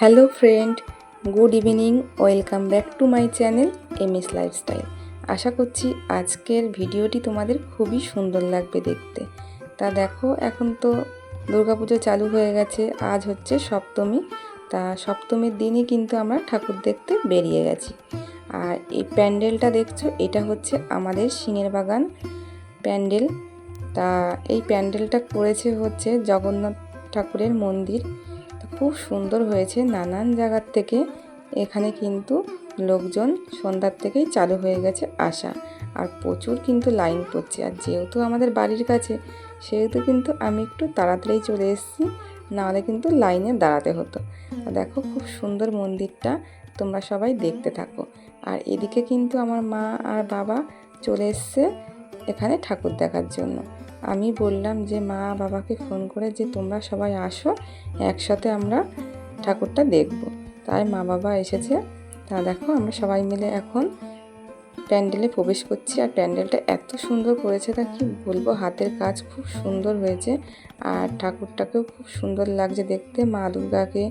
Hello friend, good evening, welcome back to my channel M S lifestyle. আশা করছি আজকের ভিডিওটি তোমাদের খুবই সুন্দর লাগবে দেখতে। তা দেখো, এখন তো দুর্গাপুজো চালু হয়ে গেছে, আজ হচ্ছে সপ্তমী। তা সপ্তমীর দিনই কিন্তু আমরা ঠাকুর দেখতে বেরিয়ে গেছি। আর এই প্যান্ডেলটা দেখছ, এটা হচ্ছে আমাদের সিংয়ের বাগান প্যান্ডেল। তা এই প্যান্ডেলটা করেছে হচ্ছে জগন্নাথ ঠাকুরের মন্দির। খুব সুন্দর হয়েছে নানান জায়গার থেকে। এখানে কিন্তু লোকজন সন্ধ্যার থেকেই চালু হয়ে গেছে আসা। আর প্রচুর কিন্তু লাইন পড়ছে। আর যেহেতু আমাদের বাড়ির কাছে, সেহেতু কিন্তু আমি একটু তাড়াতাড়ি চলে এসেছি, নাহলে কিন্তু লাইনে দাঁড়াতে হতো। দেখো খুব সুন্দর মন্দিরটা, তোমরা সবাই দেখতে থাকো। আর এদিকে কিন্তু আমার মা আর বাবা চলে এসছে এখানে ঠাকুর দেখার জন্য। আমি বললাম যে, মা, বাবাকে ফোন করে যে তোমরা সবাই আসো, একসাথে আমরা ঠাকুরটা দেখব। তাই মা, বাবা এসেছে। তা দেখো, আমরা সবাই মিলে এখন প্যান্ডেলে প্রবেশ করছি। আর প্যান্ডেলটা এত সুন্দর করেছে তা কি বলব? হাতের কাজ খুব সুন্দর হয়েছে। আর ঠাকুরটাকেও খুব সুন্দর লাগছে দেখতে। মা দুর্গাকে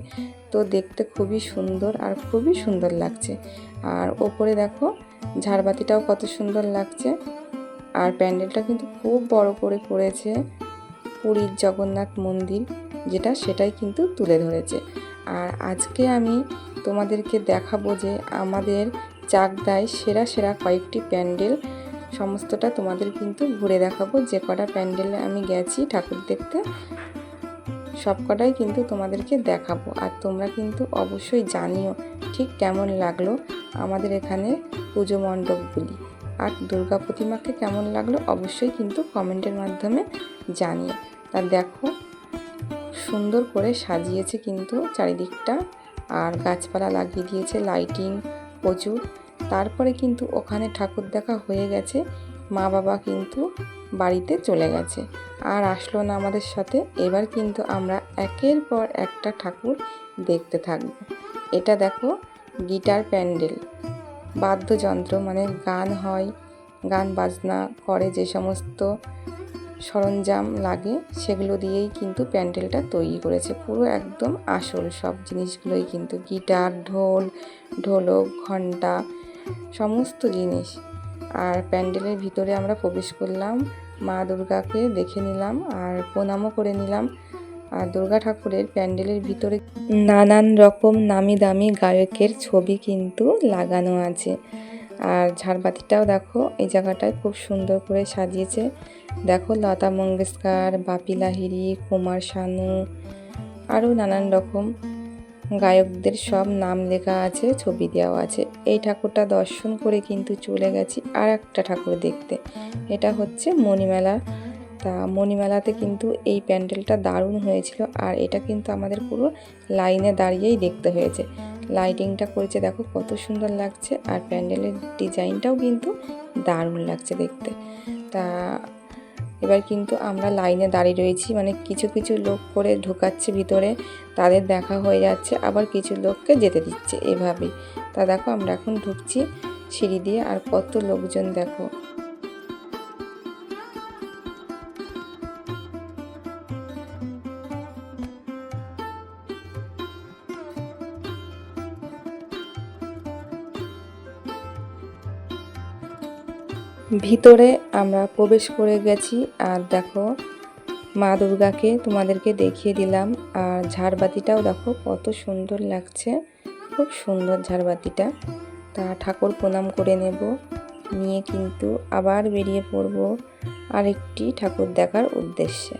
তো দেখতে খুবই সুন্দর আর খুবই সুন্দর লাগছে। আর ওপরে দেখো, ঝাড়বাতিটাও কত সুন্দর লাগছে। আর প্যান্ডেলটা কিন্তু খুব বড় করে করেছে পুরীর জগন্নাথ মন্দির, যেটা সেটাই কিন্তু তুলে ধরেছে। আর আজকে আমি তোমাদেরকে দেখাবো যে আমাদের চাকদায় সেরা সেরা কয়েকটি প্যান্ডেল, সমস্তটা তোমাদের কিন্তু ঘুরে দেখাবো। যে কটা প্যান্ডেলে আমি গেছি ঠাকুর দেখতে, সব কটাই কিন্তু তোমাদেরকে দেখাবো। আর তোমরা কিন্তু অবশ্যই জানিও ঠিক কেমন লাগল আমাদের এখানে পুজো মণ্ডপগুলি। আর দুর্গা প্রতিমাকে কেমন লাগল অবশ্যই কিন্তু কমেন্টের মাধ্যমে জানিয়ে তা দেখো, সুন্দর করে সাজিয়েছে কিন্তু চারিদিকটা। আর গাছপালা লাগিয়ে দিয়েছে লাইটিং প্রচুর। তারপরে কিন্তু ওখানে ঠাকুর দেখা হয়ে গেছে, মা বাবা কিন্তু বাড়িতে চলে গেছে। আর আসলো না আমাদের সাথে, এবার কিন্তু আমরা একের পর একটা ঠাকুর দেখতে থাকব। এটা দেখো, গিটার প্যান্ডেল। বাদ্যযন্ত্র মানে গান হয়, গান বাজনা করে যে সমস্ত সরঞ্জাম লাগে, সেগুলো দিয়েই কিন্তু প্যান্ডেলটা তৈরি করেছে। পুরো একদম আসল সব জিনিসগুলোই কিন্তু গিটার, ঢোল, ঢোলক, ঘণ্টা, সমস্ত জিনিস। আর প্যান্ডেলের ভিতরে আমরা প্রবেশ করলাম, মা দুর্গাকে দেখে নিলাম আর প্রণামও করে নিলাম। আর দুর্গা ঠাকুরের প্যান্ডেলের ভিতরে নানান রকম নামি দামি গায়কের ছবি কিন্তু লাগানো আছে। আর ঝাড়বাতিটাও দেখো, এই জায়গাটায় খুব সুন্দর করে সাজিয়েছে। দেখো লতা মঙ্গেশকর, বাপি লাহিরি কুমার শানু, আরও নানান রকম গায়কদের সব নাম লেখা আছে, ছবি দেওয়া আছে। এই ঠাকুরটা দর্শন করে কিন্তু চলে গেছি আর একটা ঠাকুর দেখতে। এটা হচ্ছে মণিমেলা তা মণিমেলাতে কিন্তু এই প্যান্ডেলটা দারুণ হয়েছিল আর এটা কিন্তু আমাদের পুরো লাইনে দাঁড়িয়েই দেখতে হয়েছে। লাইটিংটা করেছে দেখো কত সুন্দর লাগছে আর প্যান্ডেলের ডিজাইনটাও কিন্তু দারুণ লাগছে দেখতে। তা এবার কিন্তু আমরা লাইনে দাঁড়িয়ে রয়েছি মানে কিছু কিছু লোক করে ঢোকাচ্ছে ভিতরে, তাদের দেখা হয়ে যাচ্ছে, আবার কিছু লোককে যেতে দিচ্ছে এভাবেই। তা দেখো আমরা এখন ঢুকছি সিঁড়ি দিয়ে আর কত লোকজন দেখো। ভিতরে আমরা প্রবেশ করে গেছি আর দেখো মা দুর্গাকে তোমাদেরকে দেখিয়ে দিলাম আর ঝাড়বাতিটাও দেখো কত সুন্দর লাগছে, খুব সুন্দর ঝাড়বাতিটা। তা ঠাকুর প্রণাম করে নেব, নিয়ে কিন্তু আবার বেরিয়ে পড়ব আরেকটি ঠাকুর দেখার উদ্দেশ্যে।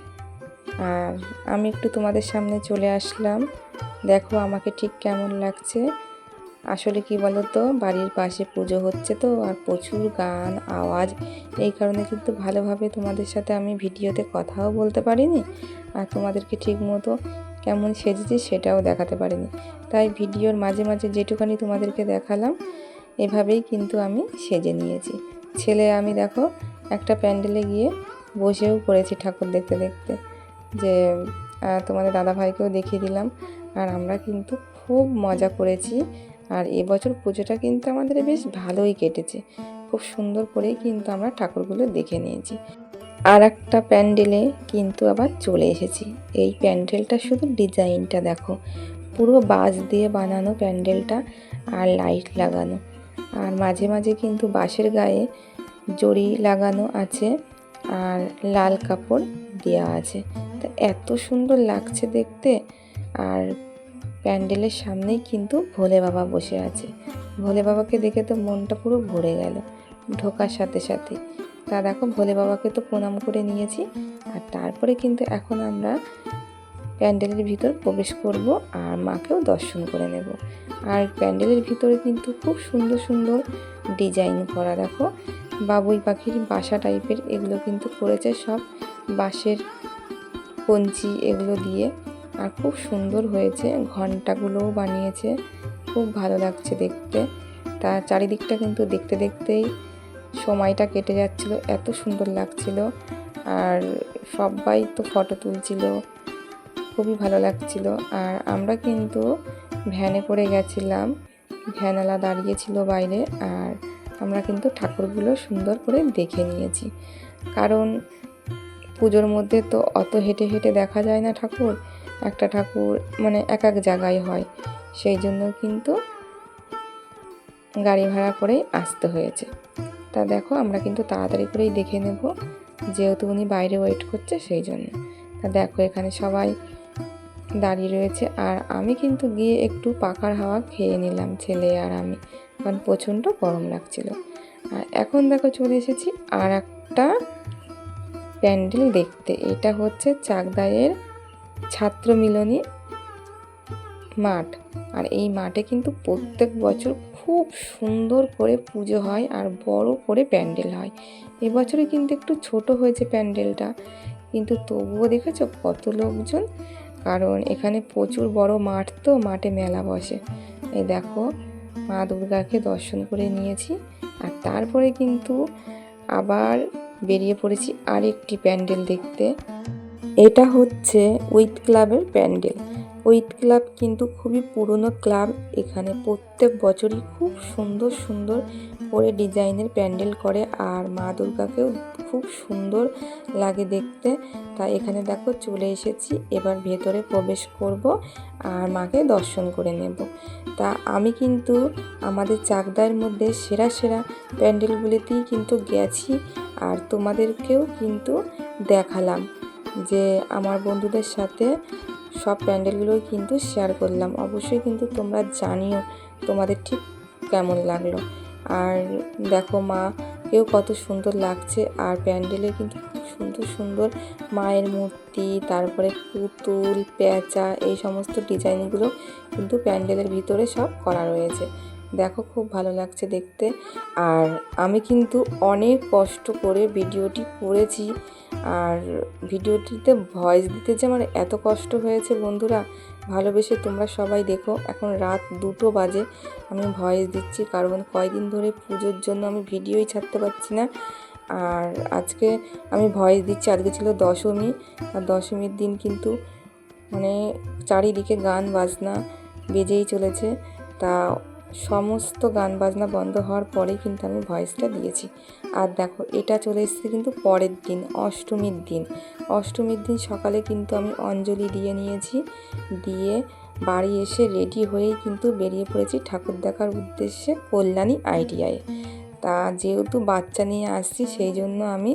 আর আমি একটু তোমাদের সামনে চলে আসলাম, দেখো আমাকে ঠিক কেমন লাগছে। আসলে কি বলো তো বাড়ির পাশে পুজো হচ্ছে তো, আর প্রচুর গান, আওয়াজ। এই কারণে কিন্তু ভালোভাবে তোমাদের সাথে আমি ভিডিওতে কথাও বলতে পারিনি, আর তোমাদেরকে ঠিক মতো কেমন সেজেছি সেটাও দেখাতে পারিনি। তাই ভিডিওর মাঝে মাঝে যেটুখানি তোমাদেরকে দেখালাম, এভাবেই কিন্তু আমি সেজে নিয়েছি। ছেলে, আমি দেখো, একটা প্যান্ডেলে গিয়ে বসেও পড়েছি ঠাকুর দেখতে দেখতে। যে তোমাদের দাদাভাইকেও দেখিয়ে দিলাম, আর আমরা কিন্তু খুব মজা করেছি। আর এবছর পুজোটা কিন্তু আমাদের বেশ ভালোই কেটেছে। খুব সুন্দর করেই কিন্তু আমরা ঠাকুরগুলো দেখে নিয়েছি। আর একটা প্যান্ডেলে কিন্তু আবার চলে এসেছি। এই প্যান্ডেলটা শুধু ডিজাইনটা দেখো। পুরো বাঁশ দিয়ে বানানো প্যান্ডেলটা আর লাইট লাগানো। আর মাঝে মাঝে কিন্তু বাঁশের গায়ে জড়ি লাগানো আছে আর লাল কাপড় দেওয়া আছে। তো এত সুন্দর লাগছে দেখতে। আর প্যান্ডেলের সামনেই কিন্তু ভোলে বাবা বসে আছে। ভোলে বাবাকে দেখে তো মনটা পুরো ভরে গেল। ঢোকার সাথে সাথে। তা দেখো, ভোলে বাবাকে তো প্রণাম করে নিয়েছি। আর তারপরে কিন্তু এখন আমরা প্যান্ডেলের ভিতর প্রবেশ করব আর মাকেও দর্শন করে নেব। আর প্যান্ডেলের ভিতরে কিন্তু খুব সুন্দর সুন্দর ডিজাইন করা দেখো। বাবুই পাখির বাসা টাইপের এগুলো কিন্তু করেছে সব। বাঁশের কঞ্চি এগুলো দিয়ে। আর খুব সুন্দর হয়েছে। ঘন্টাগুলোও বানিয়েছে। খুব ভালো লাগছে দেখতে। তা চারিদিকটা কিন্তু দেখতে দেখতেই সময়টা কেটে যাচ্ছিল। এত সুন্দর লাগছিল। আর সবাই তো ফটো তুলছিল। খুবই ভালো লাগছিল। আর আমরা কিন্তু ভ্যানে করে গেছিলাম। ভ্যানওয়ালা দাঁড়িয়েছিল বাইরে। আর আমরা কিন্তু ঠাকুরগুলো সুন্দর করে দেখে নিয়েছি। কারণ পুজোর মধ্যে তো অত হেঁটে হেঁটে দেখা যায় না ঠাকুর। একটা ঠাকুর মানে এক এক জায়গায় হয়। সেই জন্য কিন্তু গাড়ি ভাড়া করেই আসতে হয়েছে। তা দেখো, আমরা কিন্তু তাড়াতাড়ি করেই দেখে নেব যেহেতু উনি বাইরে ওয়েট করছে সেই জন্য। তা দেখো, এখানে সবাই দাঁড়িয়ে রয়েছে আর আমি কিন্তু গিয়ে একটু পাখার হাওয়া খেয়ে নিলাম, ছেলে আর আমি, কারণ প্রচণ্ড গরম লাগছিল। আর এখন দেখো চলে এসেছি আর একটা প্যান্ডেল দেখতে। এটা হচ্ছে চাকদায়ের ছাত্র মিলনী মাঠ। আর এই মাঠে কিন্তু প্রত্যেক বছর খুব সুন্দর করে পুজো হয় আর বড় করে প্যান্ডেল হয়। এবছরে কিন্তু একটু ছোট হয়েছে প্যান্ডেলটা, কিন্তু তবুও দেখেছ কত লোকজন? কারণ এখানে প্রচুর বড় মাঠ তো, মাঠে মেলা বসে। এই দেখো, মা দুর্গাকে দর্শন করে নিয়েছি আর তারপরে কিন্তু আবার বেরিয়ে পড়েছি আরেকটি প্যান্ডেল দেখতে। এটা হচ্ছে উইথ ক্লাবের প্যান্ডেল। উইথ ক্লাব কিন্তু খুবই পুরনো ক্লাব। এখানে প্রত্যেক বছরই খুব সুন্দর সুন্দর করে ডিজাইনের প্যান্ডেল করে আর মা দুর্গাকেও খুব সুন্দর লাগে দেখতে। তাই এখানে দেখো চলে এসেছি, এবার ভেতরে প্রবেশ করব আর মাকে দর্শন করে নেব। তা আমি কিন্তু আমাদের চাকদার মধ্যে সেরা সেরা প্যান্ডেলগুলিতেই কিন্তু গেছি আর তোমাদেরকেও কিন্তু দেখালাম। যে আমার বন্ধুদের সাথে সব প্যান্ডেলগুলোই কিন্তু শেয়ার করলাম। অবশ্যই কিন্তু তোমরা জানিও তোমাদের ঠিক কেমন লাগল। আর দেখো মা, কেউ কত সুন্দর লাগছে। আর প্যান্ডেলে কিন্তু সুন্দর সুন্দর মায়ের মূর্তি, তারপরে পুতুল, পেঁচা, এই সমস্ত ডিজাইনগুলো কিন্তু প্যান্ডেলের ভিতরে সব করা রয়েছে। দেখো খুব ভালো লাগছে দেখতে। আর আমি কিন্তু অনেক কষ্ট করে ভিডিওটি করেছি। আর ভিডিওটিতে ভয়েস দিতে যে আমার এত কষ্ট হয়েছে বন্ধুরা, ভালোবেসে তোমরা সবাই দেখো। এখন রাত দুটো বাজে, আমি ভয়েস দিচ্ছি কারণ কয়দিন ধরে পুজোর জন্য আমি ভিডিওই ছাড়তে পারছি না। আর আজকে আমি ভয়েস দিচ্ছি, আজকে ছিল দশমী। আর দশমীর দিন কিন্তু মানে চারিদিকে গান বাজনা বেজেই চলেছে। তা সমস্ত গান বাজনা বন্ধ হওয়ার পরেই কিন্তু আমি ভয়েসটা দিয়েছি। আর দেখো, এটা চলে এসেছে কিন্তু পরের দিন, অষ্টমীর দিন। অষ্টমীর দিন সকালে কিন্তু আমি অঞ্জলি দিয়ে নিয়েছি, দিয়ে বাড়ি এসে রেডি হয়েই কিন্তু বেরিয়ে পড়েছি ঠাকুর দেখার উদ্দেশ্যে কল্যাণী আইডিয়ায় তা যেহেতু বাচ্চা নিয়ে আসছি, সেই জন্য আমি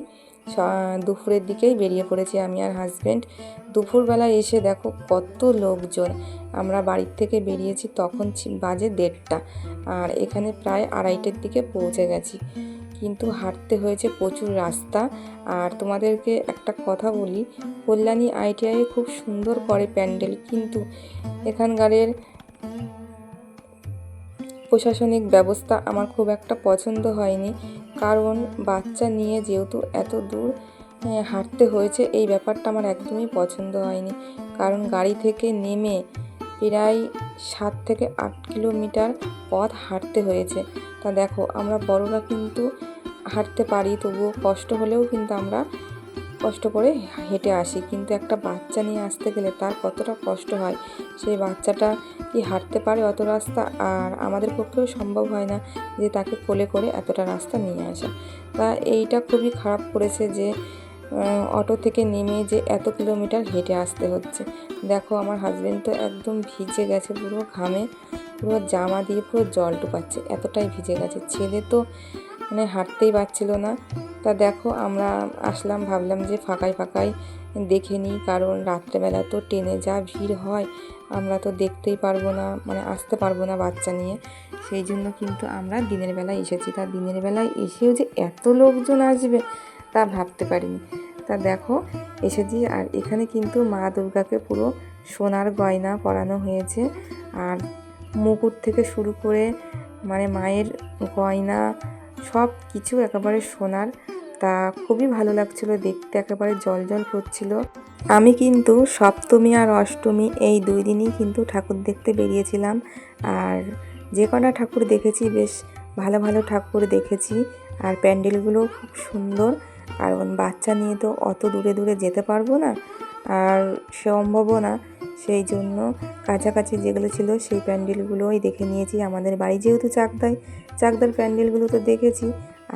দুপুরের দিকেই বেরিয়ে পড়েছি আমি আর হাজব্যান্ড দুপুরবেলা এসে দেখো কত লোকজন। আমরা বাড়ির থেকে বেরিয়েছি তখন বাজে দেড়টা। আর এখানে প্রায় আড়াইটের দিকে পৌঁছে গেছি। কিন্তু হাঁটতে হয়েছে প্রচুর রাস্তা। আর তোমাদেরকে একটা কথা বলি, কল্যাণী আইটিআই খুব সুন্দর করে প্যান্ডেল। কিন্তু এখানকারের প্রশাসনিক ব্যবস্থা আমার খুব একটা পছন্দ হয়নি। কারণ বাচ্চা নিয়ে যেহেতু এত দূর হাঁটতে হয়েছে, এই ব্যাপারটা আমার একদমই পছন্দ হয়নি। কারণ গাড়ি থেকে নেমে প্রায় সাত থেকে আট কিলোমিটার পথ হাঁটতে হয়েছে। তা দেখো, আমরা বড়রা কিন্তু হাঁটতে পারি, তবুও কষ্ট হলেও কিন্তু আমরা কষ্ট করে হেঁটে আসি। কিন্তু একটা বাচ্চা নিয়ে আসতে গেলে তার কতটা কষ্ট হয়? সেই বাচ্চাটা কি হাঁটতে পারে অত রাস্তা? আর আমাদের পক্ষেও সম্ভব হয় না যে তাকে কোলে করে এতটা রাস্তা নিয়ে আসা। তা এইটা খুবই খারাপ করেছে যে অটো থেকে নেমে যে এত কিলোমিটার হেঁটে আসতে হচ্ছে। দেখো, আমার হাজবেন্ড তো একদম ভিজে গেছে পুরো ঘামে, পুরো জামা দিয়ে পুরো জল টুকাচ্ছে, এতটাই ভিজে গেছে। ছেলে তো মানে হাঁটতেই পারছিল না। তা দেখো, আমরা আসলাম, ভাবলাম যে ফাঁকায় ফাঁকায় দেখে নিই, কারণ রাত্রেবেলা তো ট্রেনে যা ভিড় হয়, আমরা তো দেখতেই পারব না মানে আসতে পারব না বাচ্চা নিয়ে। সেই জন্য কিন্তু আমরা দিনের বেলায় এসেছি। তা দিনের বেলায় এসেও যে এত লোকজন আসবে তা ভাবতে পারিনি। তা দেখো, এসেছি আর এখানে কিন্তু মা দুর্গাকে পুরো সোনার গয়না পরানো হয়েছে। আর মুকুট থেকে শুরু করে মানে মায়ের গয়না সব কিছু একেবারে সোনার তা খুবই ভালো লাগছিল, দেখতে একেবারে জল জল করছিল। আমি কিন্তু সপ্তমী আর অষ্টমী এই দুই দিনই কিন্তু ঠাকুর দেখতে বেরিয়েছিলাম। আর যে কটা ঠাকুর দেখেছি, বেশ ভালো ভালো ঠাকুর দেখেছি। আর প্যান্ডেলগুলো খুব সুন্দর। কারণ বাচ্চা নিয়ে তো অত দূরে দূরে যেতে পারব না, আর সম্ভবও না। সেই জন্য কাছাকাছি যেগুলো ছিল, সেই প্যান্ডেলগুলোই দেখে নিয়েছি। আমাদের বাড়ি যেহেতু চাকদায়, চাকদার প্যান্ডেলগুলো তো দেখেছি।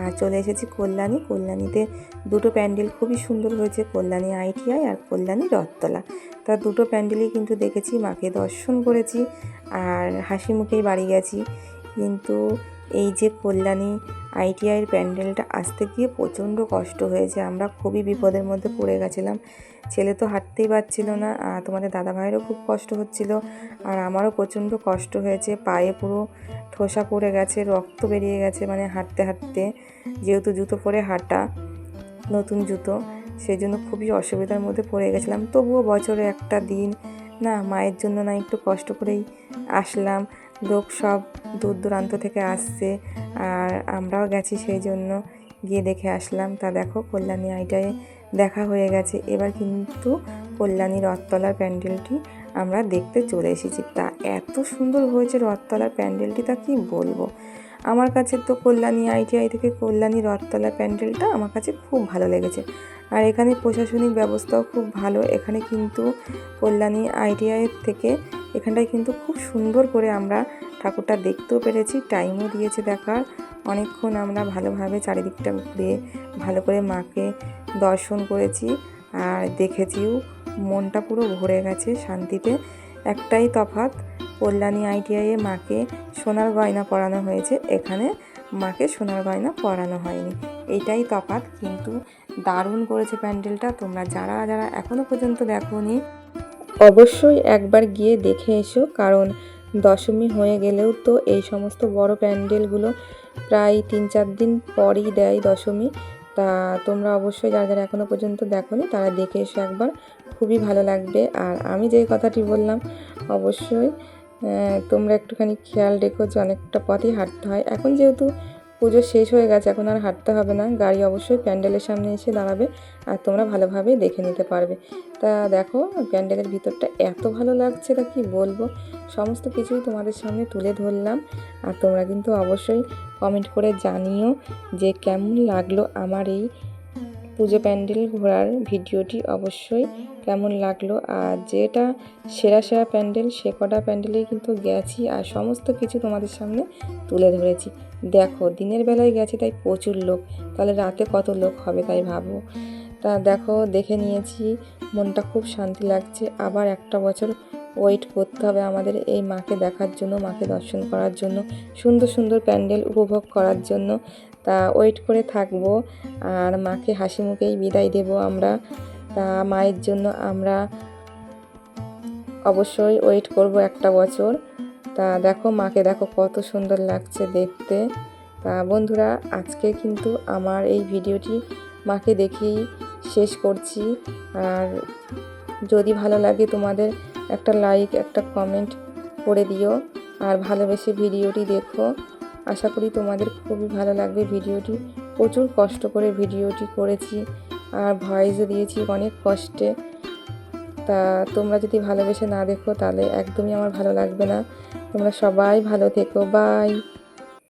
আর চলে এসেছি কল্যাণী। কল্যাণীতে দুটো প্যান্ডেল খুবই সুন্দর হয়েছে, কল্যাণী আইটিআই আর কল্যাণী রথতলা। তা দুটো প্যান্ডেলই কিন্তু দেখেছি, মাকে দর্শন করেছি আর হাসি মুখেই বাড়ি গেছি। কিন্তু এই যে কল্যাণী আইটিআইয়ের প্যান্ডেলটা আসতে গিয়ে প্রচণ্ড কষ্ট হয়েছে। আমরা খুবই বিপদের মধ্যে পড়ে গেছিলাম। ছেলে তো হাঁটতেই পারছিল না আর তোমাদের দাদা ভাইয়েরও খুব কষ্ট হচ্ছিল আর আমারও প্রচণ্ড কষ্ট হয়েছে। পায়ে পুরো ঠোসা পড়ে গেছে, রক্ত বেরিয়ে গেছে মানে হাঁটতে হাঁটতে। যেহেতু জুতো পরে হাঁটা, নতুন জুতো সেই জন্য খুবই অসুবিধার মধ্যে পড়ে গেছিলাম। তবুও বছরে একটা দিন, না, মায়ের জন্য না একটু কষ্ট করেই আসলাম। লোক সব দূর দূরান্ত থেকে আসছে আর আমরাও গেছি সেই জন্য। গিয়ে দেখে আসলাম। তা দেখো, কল্যাণী আইটায় দেখা হয়ে গেছে। এবার কিন্তু কল্যাণী রথতলার প্যান্ডেলটি আমরা দেখতে চলে এসেছি। তা এত সুন্দর হয়েছে রথতলার প্যান্ডেলটি, তা কি বলব? আমার কাছে তো কল্যাণী আইটিআই থেকে কল্যাণী রথতলা প্যান্ডেলটা আমার কাছে খুব ভালো লেগেছে। আর এখানে প্রশাসনিক ব্যবস্থাও খুব ভালো। এখানে কিন্তু কল্যাণী আইটিআইয়ের থেকে এখানটায় কিন্তু খুব সুন্দর করে আমরা ঠাকুরটা দেখতেও পেরেছি। টাইমও দিয়েছে দেখার। অনেকক্ষণ আমরা ভালোভাবে চারিদিকটা ঘুরে ভালো করে মাকে দর্শন করেছি আর দেখেছিও। মনটা পুরো ভরে গেছে শান্তিতে। একটাই তফাৎ কল্যাণী আইটিআইয়ে মাকে সোনার গয়না পরানো হয়েছে। এখানে মাকে সোনার গয়না পরানো হয়নি। এইটাই তফাৎ, কিন্তু দারুণ করেছে প্যান্ডেলটা। তোমরা যারা যারা এখনও পর্যন্ত দেখোনি, অবশ্যই একবার গিয়ে দেখে এসো, কারণ দশমী হয়ে গেলেও তো এই সমস্ত বড় প্যান্ডেলগুলো প্রায় তিন চার দিন পরই দেয় দশমী। তা তোমরা অবশ্যই যারা যারা এখনও পর্যন্ত দেখোনি, তারা দেখে এসো একবার। খুবই ভালো লাগবে। আর আমি যেই কথাটি বললাম, অবশ্যই তোমরা একটুখানি খেয়াল রেখো যে অনেকটা পথই হাঁটতে হয়। এখন যেহেতু পুজো শেষ হয়ে গেছে, এখন আর হাঁটতে হবে না। গাড়ি অবশ্যই প্যান্ডেলের সামনে এসে দাঁড়াবে আর তোমরা ভালোভাবে দেখে নিতে পারবে। তা দেখো, প্যান্ডেলের ভিতরটা এত ভালো লাগছে তা কি বলব? সমস্ত কিছুই তোমাদের সামনে তুলে ধরলাম। আর তোমরা কিন্তু অবশ্যই কমেন্ট করে জানিও যে কেমন লাগল আমার এই পুজো প্যান্ডেল ঘোরার ভিডিওটি অবশ্যই কেমন লাগল? আর যেটা সেরা সেরা প্যান্ডেল, সে কটা প্যান্ডেলেই কিন্তু গেছি আর সমস্ত কিছু তোমাদের সামনে তুলে ধরেছি। দেখো, দিনের বেলায় গেছি তাই প্রচুর লোক, তাহলে রাতে কত লোক হবে তাই ভাবো। তা দেখো, দেখে নিয়েছি, মনটা খুব শান্তি লাগছে। আবার একটা বছর ওয়েট করতে হবে আমাদের এই মাকে দেখার জন্য, মাকে দর্শন করার জন্য, সুন্দর সুন্দর প্যান্ডেল উপভোগ করার জন্য। তা ওয়েট করে থাকব। আর মাকে হাসি মুখেই বিদায় দেব আমরা। তা মায়ের জন্য আমরা অবশ্যই ওয়েট করব একটা বছর। তা দেখো মাকে দেখো কত সুন্দর লাগছে দেখতে। তা বন্ধুরা, আজকে কিন্তু আমার এই ভিডিওটি মাকে দেখেই শেষ করছি। আর যদি ভালো লাগে তোমাদের একটা লাইক একটা কমেন্ট করে দিও। আর ভালোবেসে ভিডিওটি দেখো। আশা করি তোমাদের খুবই ভালো লাগবে ভিডিওটি। প্রচুর কষ্ট করে ভিডিওটি করেছি আর ভয়েসও দিয়েছি অনেক কষ্টে। তা তোমরা যদি ভালোবেসে না দেখো তাহলে একদমই আমার ভালো লাগবে না। তোমরা সবাই ভালো থেকো। বাই।